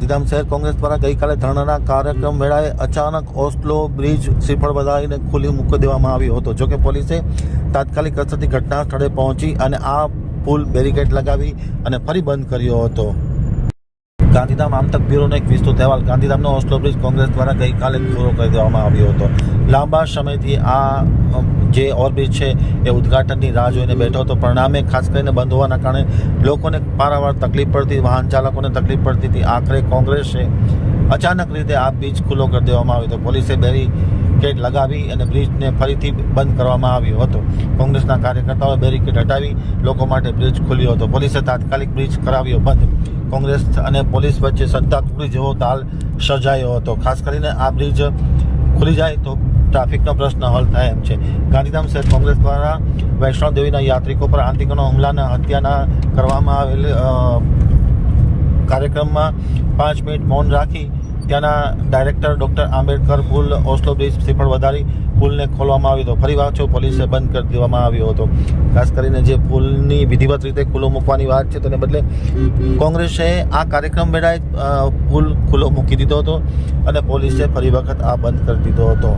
ગાંધીધામ શહેર કોંગ્રેસ દ્વારા ગઈકાલે ધરણાના કાર્યક્રમ વેળાએ અચાનક ઓસ્લો બ્રિજ શ્રીફળ વધારીને ખુલ્લી મૂકી દેવામાં આવ્યો હતો. જોકે પોલીસે તાત્કાલિક અસરથી ઘટના સ્થળે પહોંચી અને આ પુલ બેરિકેડ લગાવી અને ફરી બંધ કર્યો હતો. ગાંધીધામ આમતક બ્યુરોનો એક વિસ્તૃત અહેવાલ. ગાંધીધામનો ઓસ્લો બ્રિજ કોંગ્રેસ દ્વારા ગઈકાલે પૂરો કરી દેવામાં આવ્યો હતો. લાંબા સમયથી આ જે ઓવરબ્રિજ છે, એ ઉદ્ઘાટનની રાહ જોઈને બેઠો હતો. પરિણામે ખાસ કરીને બંધ હોવાના કારણે લોકોને પારાવાર તકલીફ પડતી, વાહન ચાલકોને તકલીફ પડતી હતી. આખરે કોંગ્રેસે અચાનક રીતે આ બ્રિજ ખુલ્લો કરી દેવામાં આવ્યો હતો. પોલીસે બેરીકેડ લગાવી અને બ્રિજને ફરીથી બંધ કરવામાં આવ્યો હતો. કોંગ્રેસના કાર્યકર્તાઓએ બેરીકેડ હટાવી, લોકો માટે બ્રિજ ખુલ્યો હતો. પોલીસે તાત્કાલિક બ્રિજ કરાવ્યો બંધ. કોંગ્રેસ અને પોલીસ વચ્ચે સત્તા ટુકડી જેવો તાલ સર્જાયો હતો. ખાસ કરીને આ બ્રિજ ખુલી જાય તો ટ્રાફિકનો પ્રશ્ન હલ થાય એમ છે. ગાંધીધામ શહેર કોંગ્રેસ દ્વારા વૈષ્ણવ દેવીના યાત્રિકો પર આંતિકોના હુમલાના હત્યાના કરવામાં આવેલ કાર્યક્રમમાં પાંચ મિનિટ મૌન રાખી ત્યાંના ડાયરેક્ટર ડૉક્ટર આંબેડકર પુલ, ઓસ્લો બ્રિજ શ્રીફળ વધારી પુલને ખોલવામાં આવ્યો હતો. ફરી વાંચો પોલીસે બંધ કરી દેવામાં આવ્યો હતો. ખાસ કરીને જે પુલની વિધિવત રીતે ખુલ્લો મૂકવાની વાત છે, તેને બદલે કોંગ્રેસે આ કાર્યક્રમ વેળાએ પુલ ખુલ્લો મૂકી દીધો હતો અને પોલીસે ફરી વખત આ બંધ કરી દીધો હતો.